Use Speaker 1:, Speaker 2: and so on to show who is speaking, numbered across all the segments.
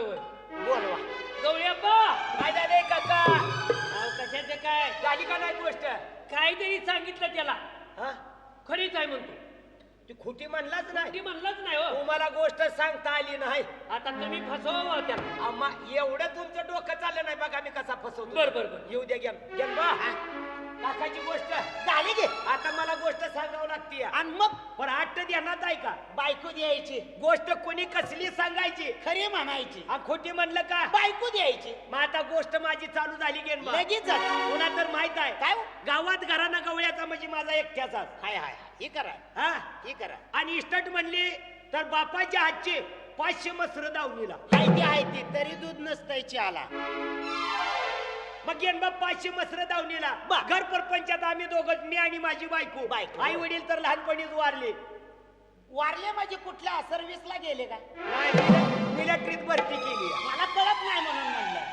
Speaker 1: होय होय.
Speaker 2: बोलवा
Speaker 1: गवळ्याप्पा
Speaker 2: काय झालंय काका.
Speaker 1: अहो कशाचं काय?
Speaker 2: झाली का नाही गोष्ट?
Speaker 1: काहीतरी सांगितलं त्याला.
Speaker 2: हा?
Speaker 1: खरीच आहे म्हणतो.
Speaker 2: ती खोटी म्हणलाच नाही.
Speaker 1: ती म्हणलंच नाही हो.
Speaker 2: तुम्हाला गोष्ट सांगता आली नाही.
Speaker 1: आता तुम्ही फसवा त्याला.
Speaker 2: आम्हा एवढं तुमचं डोकं चाललं नाही बघा मी कसा फसवतो.
Speaker 1: बर, बर, बर.
Speaker 2: येऊ द्या घ्या घ्या बा काकाची गोष्ट. झाली की? आता मला गोष्ट सांगावं लागते आणि मग? पण आठ ध्यानात आहे का? बायको द्यायची. गोष्ट कोणी कसली सांगायची?
Speaker 3: खरी म्हणायची.
Speaker 2: आणि खोटी म्हणलं का?
Speaker 3: बायको द्यायची.
Speaker 2: मग आता गोष्ट माझी चालू झाली गेन
Speaker 3: लगेच झाली.
Speaker 2: कोणा तर माहीत आहे.
Speaker 3: काय हो?
Speaker 2: गावात घराना गवळ्याचा म्हणजे माझा एकट्याचा
Speaker 3: हाय हाय हे करा.
Speaker 2: हा?
Speaker 3: हे करा.
Speaker 2: आणि इस्टट म्हणली तर बापाच्या हातचे पाचशे मसर दावणीला.
Speaker 3: हाय ती हाय ती? तरी दूध नसतायची आला
Speaker 2: मग बाप पाचशे मसर दावणीला. घर परपंचात आम्ही दोघं मी आणि माझी बायको.
Speaker 3: बायको.
Speaker 2: आई वडील तर लहानपणीच वारले.
Speaker 3: वारले म्हणजे कुठल्या सर्व्हिसला गेले का
Speaker 2: नाही मिलिटरीत भरती केली
Speaker 3: मला कळत नाही म्हणून.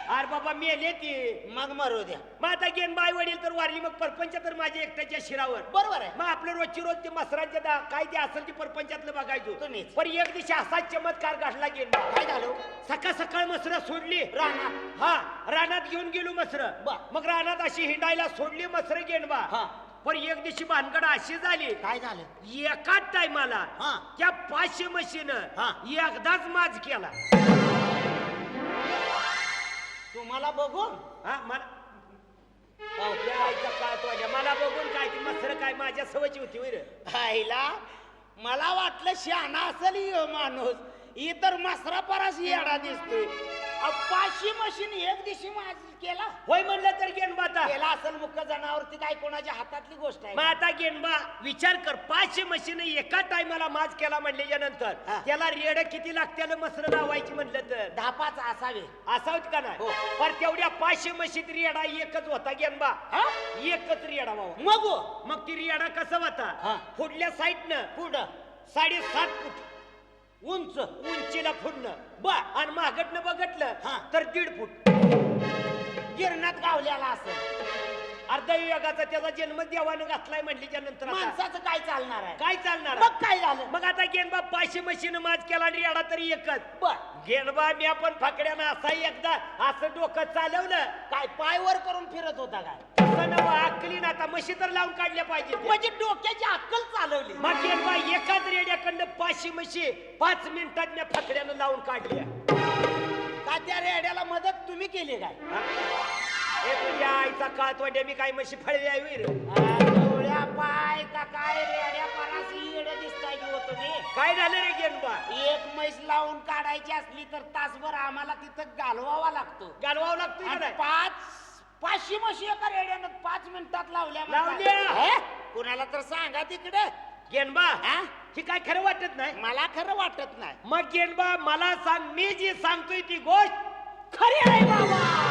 Speaker 2: अरे बाबा मेले ती
Speaker 3: मग मरू द्या.
Speaker 2: मग आता गेन बाई वडील तर वारली मग परपंच तर माझ्या एकट्याच्या शिरावर.
Speaker 3: बरोबर आहे.
Speaker 2: मग आपलं रोजची रोज ते मसरांच्या दा काय ते असेल ते परपंचातलं बघायचो.
Speaker 3: तुम्हीच.
Speaker 2: पण एक दिवशी असाच चमत्कार घडला गेला
Speaker 3: काय झालं?
Speaker 2: सकाळ सकाळ मसर सोडली.
Speaker 3: राहणार
Speaker 2: हा रानात घेऊन गेलो मसर.
Speaker 3: बा.
Speaker 2: मग रानात अशी हिंडायला सोडली मसर गेनबा
Speaker 3: हा.
Speaker 2: पण एक दिवशी भानगड अशी झाली.
Speaker 3: काय झालं?
Speaker 2: एकाच टायमाला
Speaker 3: हा.
Speaker 2: त्या पाचशे मशीन
Speaker 3: हा.
Speaker 2: एकदाच माज केला.
Speaker 3: तुम्हाला बघून?
Speaker 2: हा मला आल्या. मला बघून काय ती मसर काय माझ्या सवयची होती वर
Speaker 3: आईला मला वाटलं शहाणा असेल माणूस. ही तर मसरा पराशी येडा दिसतोय. अहो, पाचशे मशीन एक दिवशी माझ केला
Speaker 2: होय म्हणलं तर गेनबा आता
Speaker 3: केला असेल मुख्य जनावर ती काय कोणाच्या हातातली गोष्ट आहे
Speaker 2: मग
Speaker 3: का?
Speaker 2: आता गेनबा विचार कर पाचशे मशीन एका टायमाला माज केला म्हणल्याच्या नंतर
Speaker 3: हा.
Speaker 2: त्याला रेड किती लागते मसर लावायची म्हणलं तर
Speaker 3: दहा पाच असावे
Speaker 2: असावत का नाही
Speaker 3: हो.
Speaker 2: पण तेवढ्या पाचशे म्हशीत रेडा एकच होता गेनबा
Speaker 3: हा?
Speaker 2: एकच रेडा बाबा
Speaker 3: मग हो.
Speaker 2: मग ती रेडा कसा होता
Speaker 3: हा.
Speaker 2: पुढल्या साईडनं
Speaker 3: पुढं
Speaker 2: साडेसात फूट
Speaker 3: उंच
Speaker 2: उंचीला फुडणं.
Speaker 3: बर
Speaker 2: आणि मागटनं बघितलं
Speaker 3: हा.
Speaker 2: तर दीड फूट.
Speaker 3: गिरणात गावल्याला असेल
Speaker 2: अर्धा विभागाचा त्याचा जन्म देवानं घातलाय म्हणलीच्या नंतर आता.
Speaker 3: माणसाचं काय चालणार आहे?
Speaker 2: काय चालणार?
Speaker 3: मग काय झालं?
Speaker 2: मग आता गेनबा पाचशे मशीन माज केला आणि रेडा तरी एकच.
Speaker 3: बर.
Speaker 2: गेनबा मी आपण फाकड्यानं असा एकदा असं डोकं चालवलं.
Speaker 3: काय पाय वर करून फिरत होता काय?
Speaker 2: तसं नवं अक्कलीन आता म्हशी तर लावून काढल्या पाहिजे.
Speaker 3: म्हणजे डोक्याची अक्कल चालवली.
Speaker 2: मग गेनबा एकाच रेड्याकडनं पाचशे म्हशी पाच मिनिटात मी फाकड्यानं लावून काढल्या.
Speaker 3: का त्या रेड्याला मदत तुम्ही केली काय?
Speaker 2: हा? हे तुझ्या आईचा मी काय म्हशी फळल्या वीर?
Speaker 3: आ, डोळ्या पाय का काय रेड्या परासी येडे दिसताय की हो तुम्ही?
Speaker 2: काय झालं रे गेनबा
Speaker 3: एक म्हैस लावून काढायची असली तर तासभर आम्हाला तिथं घालवावा लागतो.
Speaker 2: घालवावं लागतं का
Speaker 3: आणि
Speaker 2: नाही?
Speaker 3: पाच पाचशे म्हशी एका रेड्यानं पाच मिनिटात लावल्या
Speaker 2: लावल्या.
Speaker 3: हे? कुणाला तर सांगा तिकडे.
Speaker 2: गेनबा
Speaker 3: हा?
Speaker 2: ही काय खरं वाटत नाही?
Speaker 3: मला खरं वाटत नाही.
Speaker 2: मग गेनबा मला सांग मी जी सांगतोय ती गोष्ट खरी आहे बाबा!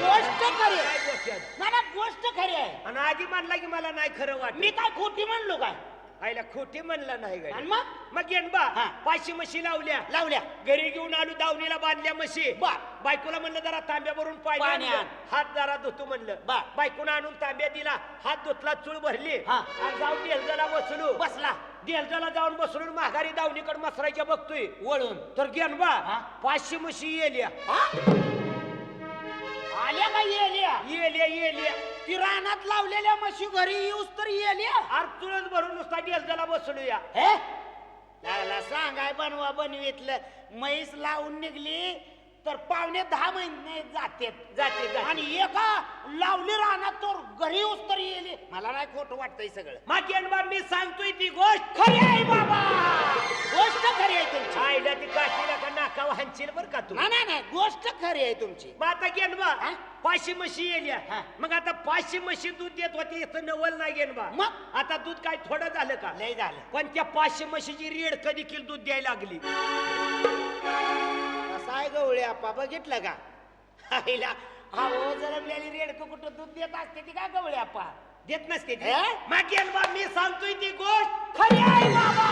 Speaker 3: गोष्ट खरी आहे.
Speaker 2: काय गोष्ट आहे?
Speaker 3: ना ना गोष्ट खरी आहे
Speaker 2: आणि आधी म्हणला की मला नाही खरं वाटत
Speaker 3: मी काय खोटी म्हणलो काय
Speaker 2: आईला खोटी म्हणलं नाही
Speaker 3: आणि. मग
Speaker 2: मग गेनबा
Speaker 3: हा.
Speaker 2: पाचशे म्हशी लावल्या
Speaker 3: लावल्या
Speaker 2: घरी घेऊन आलो दावणीला बांधल्या म्हशी
Speaker 3: बर.
Speaker 2: बायकोला म्हणलं जरा तांब्या भरून पाणी
Speaker 3: पाणी
Speaker 2: आणलं.
Speaker 3: आण.
Speaker 2: हात जरा धुतो म्हणलं
Speaker 3: बर.
Speaker 2: बायकोनं आणून तांब्या दिला हात धुतला चूळ भरली
Speaker 3: हा.
Speaker 2: आणि जाऊन डेलजाला बसलो
Speaker 3: बसला
Speaker 2: डेलजाला जाऊन आणि माघारी दावणीकडे मसरायच्या बघतोय
Speaker 3: वळून
Speaker 2: तर गेनबा
Speaker 3: हा.
Speaker 2: पाचशे म्हशी येल्या
Speaker 3: हा? आल्या का येल्या?
Speaker 2: येल्या येल्या.
Speaker 3: ती रानात लावलेल्या म्हशी घरी येऊस तर येल्या.
Speaker 2: अरे तुळस भरून नुसता डेलजाला बसलो या
Speaker 3: हे? लागला सांगाय बनवा बनवीतलं. म्हैस लावून निघली तर पावणे दहा महिने
Speaker 2: जाते. जाते
Speaker 3: आणि एका लावली रानात तर घरी येऊस तर येली. मला नाही खोटं वाटतंय सगळं.
Speaker 2: मग गेनबा मी सांगतोय ती गोष्ट.
Speaker 3: खरी आहे बाबा. गोष्ट खरी आहे तुमची.
Speaker 2: आईला ती काशीला का नाकाव बर का तू?
Speaker 3: नाही नाही नाही. गोष्ट खरी आहे तुमची.
Speaker 2: मग आता गेनबा
Speaker 3: हा?
Speaker 2: पाचशे म्हशी येल्या.
Speaker 3: हा.
Speaker 2: मग आता पाचशे म्हशी दूध देत होते इथं नवल नाही गेनबा
Speaker 3: मग?
Speaker 2: आता दूध काय थोडं झालं का?
Speaker 3: लय झालं.
Speaker 2: पण त्या पाचशे म्हशीची रेड कधी किल दूध द्यायला लागली?
Speaker 3: आहे गवळे आप्पा बघितलं का? आईला अहो जरमलेली रेडकं कुठं दूध देत असते ती का गवळे आप्पा?
Speaker 2: देत नसते ती.
Speaker 3: हे?
Speaker 2: मग गेनबा मी सांगतोय ती गोष्ट.
Speaker 3: खरी आहे बाबा!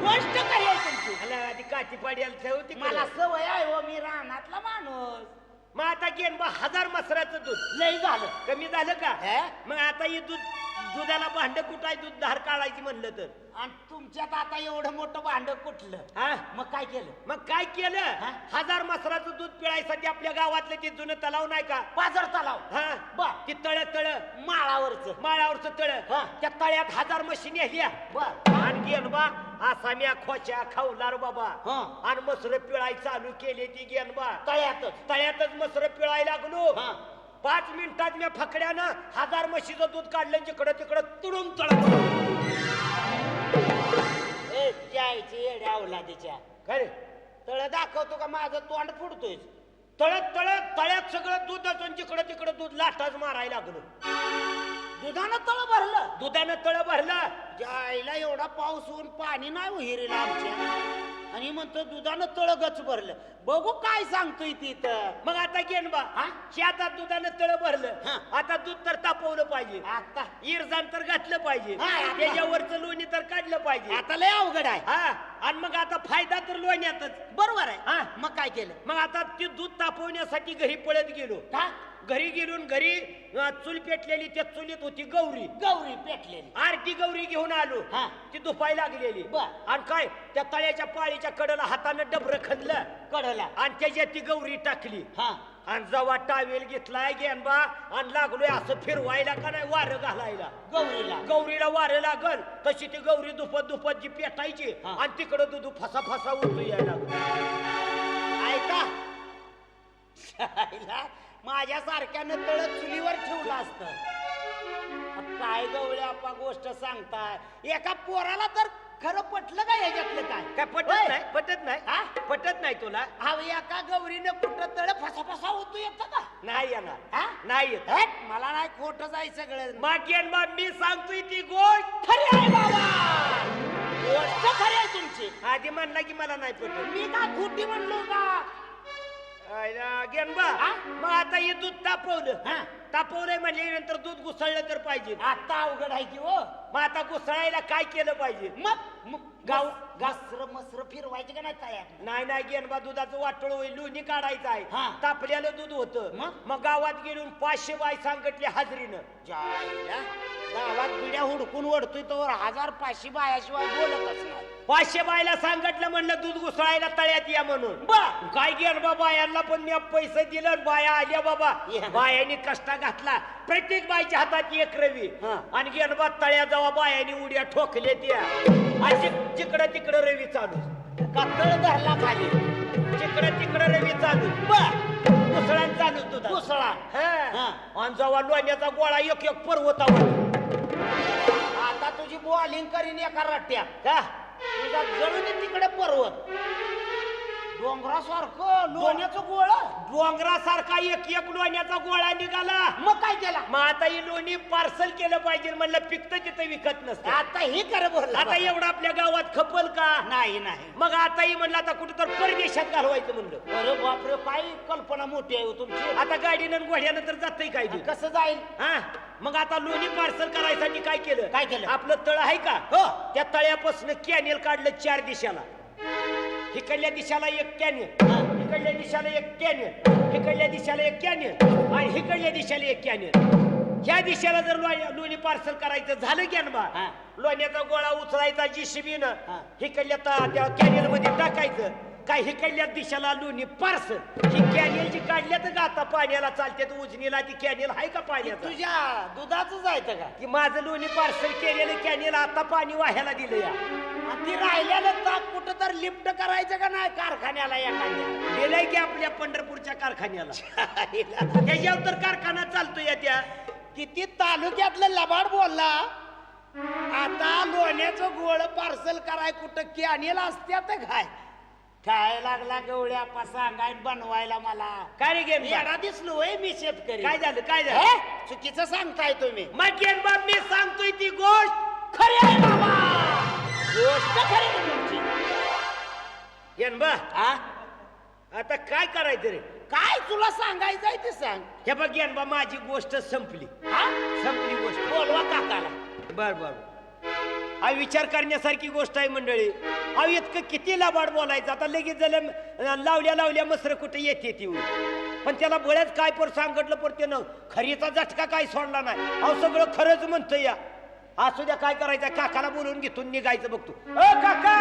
Speaker 3: गोष्ट खरी आहे तुमची.
Speaker 2: मला आधी काठी पाड्याला ठेवती
Speaker 3: मला सवय आहे हो मी रानातला माणूस.
Speaker 2: मग आता गेनबा हजार मसराचं दूध.
Speaker 3: लय झालं.
Speaker 2: कमी झालं का? मग आता हे दूध दुधाला भांड कुठाय दूध धार काढायची म्हणलं तर.
Speaker 3: आणि तुमच्यात आता एवढं मोठं भांड कुठलं?
Speaker 2: हा?
Speaker 3: मग काय केलं?
Speaker 2: मग काय केलं?
Speaker 3: हा?
Speaker 2: हजार मसराचं दूध पिळायसाठी आपल्या गावातलं ते जुनं तलाव नाही का?
Speaker 3: पाजर तलाव?
Speaker 2: हा.
Speaker 3: बर.
Speaker 2: ती तळ तळ.
Speaker 3: माळावरच.
Speaker 2: माळावरचं तळ.
Speaker 3: हा.
Speaker 2: त्या तळ्यात हजार म्हशी नेल्या
Speaker 3: बर.
Speaker 2: आणि गेन बा आसाम्या खोच्या खावलार बाबा.
Speaker 3: हा.
Speaker 2: आणि मसर पिळाय चालू केली ती गेन बा.
Speaker 3: तळ्यातच.
Speaker 2: तळ्यातच मसर पिळाय लागलो.
Speaker 3: हा.
Speaker 2: पाच मिनिटात मी फकड्यानं हजार म्हशीचं दूध काढलं जिकडं तिकडं तुडून
Speaker 3: ए जायची येड्या औलादीच्या.
Speaker 2: खरे.
Speaker 3: तळ दाखवतो का माझं तोंड फुडतोय
Speaker 2: तळत तळत तळ्यात सगळं दूध असून जिकडं तिकडं दूध लाटाच मारायला लागलो.
Speaker 3: दुधानं तळ भरलं?
Speaker 2: दुधानं तळ भरलं.
Speaker 3: जायला एवढा पाऊस होऊन पाणी नाही हो हिरीला आमच्या. आणि म्हणतो दुधानं तळ गच भरलं. बघू काय सांगतोय तिथं
Speaker 2: मग आता गेन बा.
Speaker 3: हा?
Speaker 2: शेतात दुधानं तळ भरलं.
Speaker 3: हा.
Speaker 2: आता दूध तर तापवलं पाहिजे.
Speaker 3: आता?
Speaker 2: इरजान तर घातलं पाहिजे.
Speaker 3: हा, आता.
Speaker 2: त्याच्यावरचं लोणी तर काढलं पाहिजे.
Speaker 3: आता लय अवघड आहे.
Speaker 2: हा. आणि मग आता फायदा तर लोण्यातच.
Speaker 3: बरोबर आहे.
Speaker 2: हा.
Speaker 3: मग काय केलं?
Speaker 2: मग आता ते दूध तापवण्यासाठी घरी पळत गेलो.
Speaker 3: का
Speaker 2: घरी गेलो घरी अं, चूल पेटलेली त्या चुलीत होती गौरी.
Speaker 3: गौरी पेटलेली.
Speaker 2: आरती गौरी घेऊन आलो.
Speaker 3: हा.
Speaker 2: ती दुपाय लागलेली.
Speaker 3: बर.
Speaker 2: आणि काय त्या तळ्याच्या पाळीच्या कडला हातानं डबर खणलं.
Speaker 3: कडला
Speaker 2: आणि त्याच्यात ती गौरी टाकली.
Speaker 3: हा.
Speaker 2: आणि जेव्हा टावेल घेतलाय गेनबा आणि लागलोय असं फिरवायला का नाही वारं घालायला?
Speaker 3: गौरीला.
Speaker 2: गौरीला वारं लागल. तशी ती गौरी दुपत दुपत जी पेटायची
Speaker 3: हा.
Speaker 2: आणि तिकडं दूध फसा फसा उतू यायला लागलं.
Speaker 3: ऐका. शाळेला माझ्या सारख्यानं तळ चुलीवर ठेवलं असत. काय गवळे आपा गोष्ट सांगताय? एका पोराला तर खरं पटलं का याच्यातलं काय?
Speaker 2: काय पटत
Speaker 3: होय?
Speaker 2: नाही पटत
Speaker 3: हा?
Speaker 2: नाही पटत नाही तुला.
Speaker 3: हा एका गौरीनं कुठं तळ फसा फसा होतो येतं का?
Speaker 2: नाही येणार.
Speaker 3: हा?
Speaker 2: नाही येत.
Speaker 3: हट, मला नाही खोट जाय सगळं
Speaker 2: मागेन बा मी सांगतोय ती गोष्ट.
Speaker 3: खरी आहे बाबा. गोष्ट खरी आहे तुमची.
Speaker 2: आधी म्हणला की मला नाही पटत.
Speaker 3: मी का खोटी म्हणलो का?
Speaker 2: मग आता हे दूध तापवलं.
Speaker 3: हा.
Speaker 2: तापवलंय म्हणजे नंतर दूध घुसळलं तर पाहिजे.
Speaker 3: आता अवघड आहे की हो?
Speaker 2: मग आता घुसळायला काय केलं पाहिजे?
Speaker 3: मग?
Speaker 2: गाव-
Speaker 3: गासर मसर फिरवायचे का नाही तयार?
Speaker 2: नाही नाही गेनबा दुधाचं वाटोळ होईल. लोणी काढायचं. आहे. तापल्यालं दूध होतं.
Speaker 3: मग?
Speaker 2: गावात गेलो पाचशे बाय सांगटले हाजरीनं.
Speaker 3: जायला. गावात बिड्या हुडकून ओढतोय तर हजार पाचशे बायाशिवाय बोलतच नाही.
Speaker 2: पाचशे बायला सांगटलं म्हणलं दूध घुसळायला तळ्यात या म्हणून. काय गेल बाबा यांना पण मी पैसे दिलं बाया आल्या बाबा. बायांनी कष्टा घातला. प्रत्येक बाईच्या हातात एक रवी.
Speaker 3: हा.
Speaker 2: आणि गेल बा तळ्या जावा बायांनी उड्या ठोकले त्या. जिक- जिकडं तिकडं रवी चालू.
Speaker 3: कातळ धरला खाली.
Speaker 2: जिकडं तिकडं रवी चालू. मुसळान चालू तुझा
Speaker 3: दुसरा हा.
Speaker 2: आणि जेव्हा लोण्याचा गोळा एक एक पर्वतावर.
Speaker 3: आता तुझी बॉलिंग करीन एका रट्ट्यात.
Speaker 2: का?
Speaker 3: तुझा जळून तिकडे पर्वत. डोंगरासारखं लोण्याचं गोळ?
Speaker 2: डोंगरासारखा एक एक लोण्याचा गोळा निघाला.
Speaker 3: मग काय केला?
Speaker 2: मग आता ही लोणी पार्सल केलं पाहिजे म्हणलं पिकत तिथं विकत नसतं.
Speaker 3: आता हे कर बोल
Speaker 2: आता एवढं आपल्या गावात खपल का?
Speaker 3: नाही नाही.
Speaker 2: मग आता ही म्हणलं आता कुठं तर परदेशात घालवायचं म्हणलं.
Speaker 3: अरे बापरे काय कल्पना मोठी आहे हो तुमची.
Speaker 2: आता गाडीनं आणि घोड्यानं तर जातंय काय.
Speaker 3: कसं जाईल?
Speaker 2: हा? मग आता लोणी पार्सल करायसाठी काय केलं?
Speaker 3: काय केलं?
Speaker 2: आपलं तळ आहे का?
Speaker 3: हो.
Speaker 2: त्या तळ्यापासून कॅनेल काढलं चार दिशाला. इकडल्या दिशाला एक
Speaker 3: हा.
Speaker 2: इकडल्या दिशाला एक कॅनेल इकडल्या दिशाला एक कॅनेल आणि इकडल्या दिशाला एक कॅनेल ह्या दिशेला जर लोणी पार्सल करायचं झालं की बा. लोण्याचा गोळा उचलायचा जी. शिबीनं इकडल्या त्या कॅनेल मध्ये टाकायचं काय हिकडल्या दिशेला लोणी पार्सल ही कॅनेल जी काढल्यात का आता पाण्याला चालते उजनीला ती कॅनेल आहे का पाण्याचं?
Speaker 3: तुझ्या दुधाच जायचं का?
Speaker 2: की माझं लोणी पार्सल केलेलं कॅनेल आता पाणी वाह्याला दिलं या.
Speaker 3: आणि ती राहिल्यानं ताक कुठं तर लिफ्ट करायचं का नाही कारखान्याला एखाद्या?
Speaker 2: दिलंय की आपल्या पंढरपूरच्या कारखान्याला. त्याच्यावर तर कारखाना चालतो या त्या.
Speaker 3: किती तालुक्यातलं लबाड बोलला? आता लोण्याचं गोळ पार्सल कराय कुठं कॅनेल असत्यात काय? काय लागला गवळ्या पा सांगाय बनवायला मला?
Speaker 2: काय रे गेम
Speaker 3: येडा दिसलो होय मी शेतकरी.
Speaker 2: काय झालं काय
Speaker 3: हे?
Speaker 2: झालं
Speaker 3: चुकीचं सांगताय तुम्ही.
Speaker 2: मग गेम बाब मी सांगतोय ती गोष्ट
Speaker 3: खरी आहे बाबा. गोष्ट खरी आहे तुमची.
Speaker 2: गेन बा.
Speaker 3: हा?
Speaker 2: आता काय करायचं रे?
Speaker 3: काय तुला सांगायचंय ते सांग.
Speaker 2: हे बघ गेन बा माझी गोष्ट संपली.
Speaker 3: हा?
Speaker 2: संपली गोष्ट.
Speaker 3: बोलवा काकाला.
Speaker 2: बर बर. हा विचार करण्यासारखी गोष्ट आहे मंडळी. अहो इतकं किती लाबाड बोलायचं. आता लगेच झालं लावल्या लावल्या मसर कुठे येते ती. पण त्याला बळ्याच काय पर सांगितलं पर त्यानं? खरीचा झटका काय सोडला नाही. अहो सगळं खरंच म्हणतं या. असू द्या काय करायचं? काकाला बोलवून घेतून निघायचं बघतो अ काका!